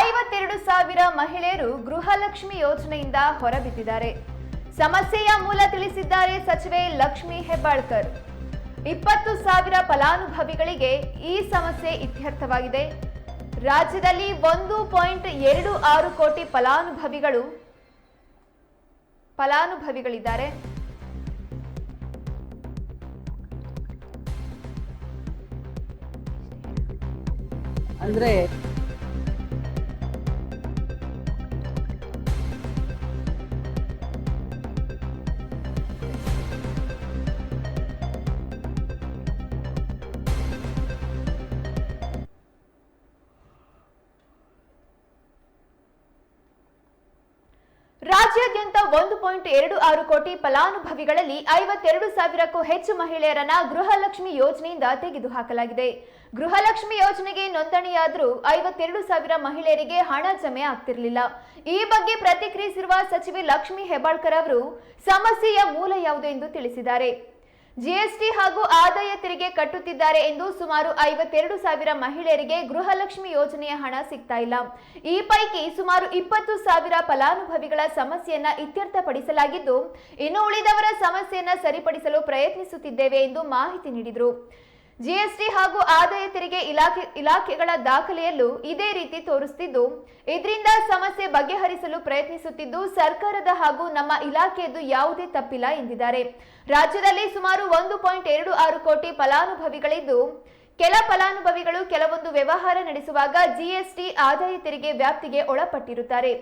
ಐವತ್ತೆರಡು ಸಾವಿರ ಮಹಿಳೆಯರು ಗೃಹಲಕ್ಷ್ಮಿ ಯೋಜನೆಯಿಂದ ಹೊರಬಿದ್ದಿದ್ದಾರೆ. ಸಮಸ್ಯೆಯ ಮೂಲ ತಿಳಿಸಿದ್ದಾರೆ ಸಚಿವೆ ಲಕ್ಷ್ಮಿ ಹೆಬ್ಬಾಳ್ಕರ್. ಇಪ್ಪತ್ತು ಸಾವಿರ ಫಲಾನುಭವಿಗಳಿಗೆ ಈ ಸಮಸ್ಯೆ ಇತ್ಯರ್ಥವಾಗಿದೆ. ರಾಜ್ಯದಲ್ಲಿ ಒಂದು ಪಾಯಿಂಟ್ ಎರಡು ಆರು ಕೋಟಿ ಫಲಾನುಭವಿಗಳು ಫಲಾನುಭವಿಗಳಿದ್ದಾರೆ. ಅಂದ್ರೆ ರಾಜ್ಯಾದ್ಯಂತ ಒಂದು ಪಾಯಿಂಟ್ ಎರಡು ಆರು ಕೋಟಿ ಫಲಾನುಭವಿಗಳಲ್ಲಿ ಐವತ್ತೆರಡು ಸಾವಿರಕ್ಕೂ ಹೆಚ್ಚು ಮಹಿಳೆಯರನ್ನ ಗೃಹಲಕ್ಷ್ಮಿ ಯೋಜನೆಯಿಂದ ತೆಗೆದುಹಾಕಲಾಗಿದೆ. ಗೃಹಲಕ್ಷ್ಮಿ ಯೋಜನೆಗೆ ನೋಂದಣಿಯಾದರೂ ಐವತ್ತೆರಡು ಸಾವಿರ ಮಹಿಳೆಯರಿಗೆ ಹಣ ಜಮೆ ಆಗ್ತಿರಲಿಲ್ಲ. ಈ ಬಗ್ಗೆ ಪ್ರತಿಕ್ರಿಯಿಸಿರುವ ಸಚಿವೆ ಲಕ್ಷ್ಮಿ ಹೆಬ್ಬಾಳ್ಕರ್ ಅವರು, ಸಮಸ್ಯೆಯ ಮೂಲ ಯಾವುದು ಎಂದು ತಿಳಿಸಿದ್ದಾರೆ. ಜಿಎಸ್ಟಿ ಹಾಗೂ ಆದಾಯ ತೆರಿಗೆ ಕಟ್ಟುತ್ತಿದ್ದಾರೆ ಎಂದು ಸುಮಾರು ಐವತ್ತೆರಡು ಸಾವಿರ ಮಹಿಳೆಯರಿಗೆ ಗೃಹಲಕ್ಷ್ಮಿ ಯೋಜನೆಯ ಹಣ ಸಿಗ್ತಾ ಇಲ್ಲ. ಈ ಪೈಕಿ ಸುಮಾರು ಇಪ್ಪತ್ತು ಸಾವಿರ ಫಲಾನುಭವಿಗಳ ಸಮಸ್ಯೆಯನ್ನ ಇತ್ಯರ್ಥಪಡಿಸಲಾಗಿದ್ದು, ಇನ್ನು ಉಳಿದವರ ಸಮಸ್ಯೆಯನ್ನ ಸರಿಪಡಿಸಲು ಪ್ರಯತ್ನಿಸುತ್ತಿದ್ದೇವೆ ಎಂದು ಮಾಹಿತಿ ನೀಡಿದರು. ಜಿಎಸ್ಟಿ ಹಾಗೂ ಆದಾಯ ತೆರಿಗೆ ಇಲಾಖೆ, ಇಲಾಖೆಗಳ ದಾಖಲೆಯಲ್ಲೂ ಇದೇ ರೀತಿ ತೋರಿಸುತ್ತಿದ್ದು ಇದರಿಂದ ಸಮಸ್ಯೆ ಬಗೆಹರಿಸಲು ಪ್ರಯತ್ನಿಸುತ್ತಿದ್ದು, ಸರ್ಕಾರದ ಹಾಗೂ ನಮ್ಮ ಇಲಾಖೆಯದ್ದು ಯಾವುದೇ ತಪ್ಪಿಲ್ಲ ಎಂದಿದ್ದಾರೆ. ರಾಜ್ಯದಲ್ಲಿ ಸುಮಾರು ಒಂದು ಪಾಯಿಂಟ್ ಎರಡು ಆರು ಕೋಟಿ ಫಲಾನುಭವಿಗಳಿದ್ದು, ಕೆಲ ಫಲಾನುಭವಿಗಳು ಕೆಲವೊಂದು ವ್ಯವಹಾರ ನಡೆಸುವಾಗ ಜಿಎಸ್ಟಿ ಆದಾಯ ತೆರಿಗೆ ವ್ಯಾಪ್ತಿಗೆ ಒಳಪಟ್ಟಿರುತ್ತಾರೆ.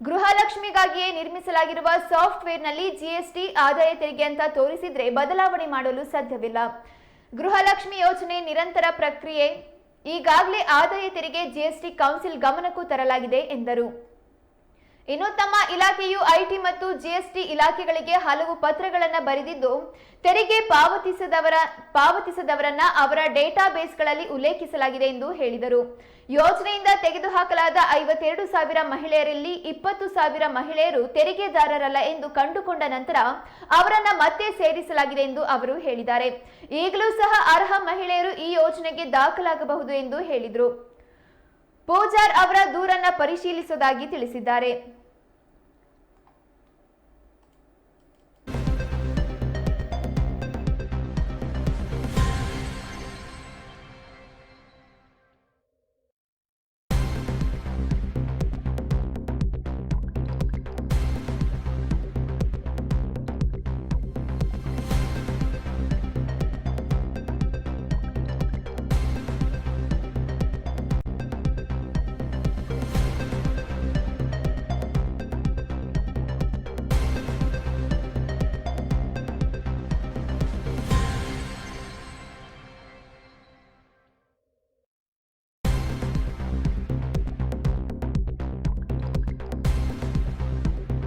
ಗೃಹಲಕ್ಷ್ಮಿಗಾಗಿಯೇ ನಿರ್ಮಿಸಲಾಗಿರುವ ಸಾಫ್ಟ್ವೇರ್ನಲ್ಲಿ ಜಿಎಸ್ಟಿ ಆದಾಯ ತೆರಿಗೆ ಅಂತ ತೋರಿಸಿದ್ರೆ ಬದಲಾವಣೆ ಮಾಡಲು ಸಾಧ್ಯವಿಲ್ಲ. ಗೃಹಲಕ್ಷ್ಮಿ ಯೋಜನೆ ನಿರಂತರ ಪ್ರಕ್ರಿಯೆ ಈಗಾಗಲೇ ಆದಾಯ ತೆರಿಗೆ ಜಿಎಸ್ಟಿ ಕೌನ್ಸಿಲ್ ಗಮನಕ್ಕೂ ತರಲಾಗಿದೆ ಎಂದರು. ಇನ್ನು ತಮ್ಮ ಇಲಾಖೆಯು ಐಟಿ ಮತ್ತು ಜಿಎಸ್ಟಿ ಇಲಾಖೆಗಳಿಗೆ ಹಲವು ಪತ್ರಗಳನ್ನು ಬರೆದಿದ್ದು, ತೆರಿಗೆ ಪಾವತಿಸದವರ, ಪಾವತಿಸದವರನ್ನ ಅವರ ಡೇಟಾಬೇಸ್ಗಳಲ್ಲಿ ಉಲ್ಲೇಖಿಸಲಾಗಿದೆ ಎಂದು ಹೇಳಿದರು. ಯೋಜನೆಯಿಂದ ತೆಗೆದುಹಾಕಲಾದ ಐವತ್ತೆರಡು ಸಾವಿರ ಮಹಿಳೆಯರಲ್ಲಿ ಇಪ್ಪತ್ತು ಸಾವಿರ ಮಹಿಳೆಯರು ತೆರಿಗೆದಾರರಲ್ಲ ಎಂದು ಕಂಡುಕೊಂಡ ನಂತರ ಅವರನ್ನ ಮತ್ತೆ ಸೇರಿಸಲಾಗಿದೆ ಎಂದು ಅವರು ಹೇಳಿದ್ದಾರೆ. ಈಗಲೂ ಸಹ ಅರ್ಹ ಮಹಿಳೆಯರು ಈ ಯೋಜನೆಗೆ ದಾಖಲಾಗಬಹುದು ಎಂದು ಹೇಳಿದರು. ಪೂಜಾರ್ ಅವರ ದೂರನ್ನ ಪರಿಶೀಲಿಸುವುದಾಗಿ ತಿಳಿಸಿದ್ದಾರೆ.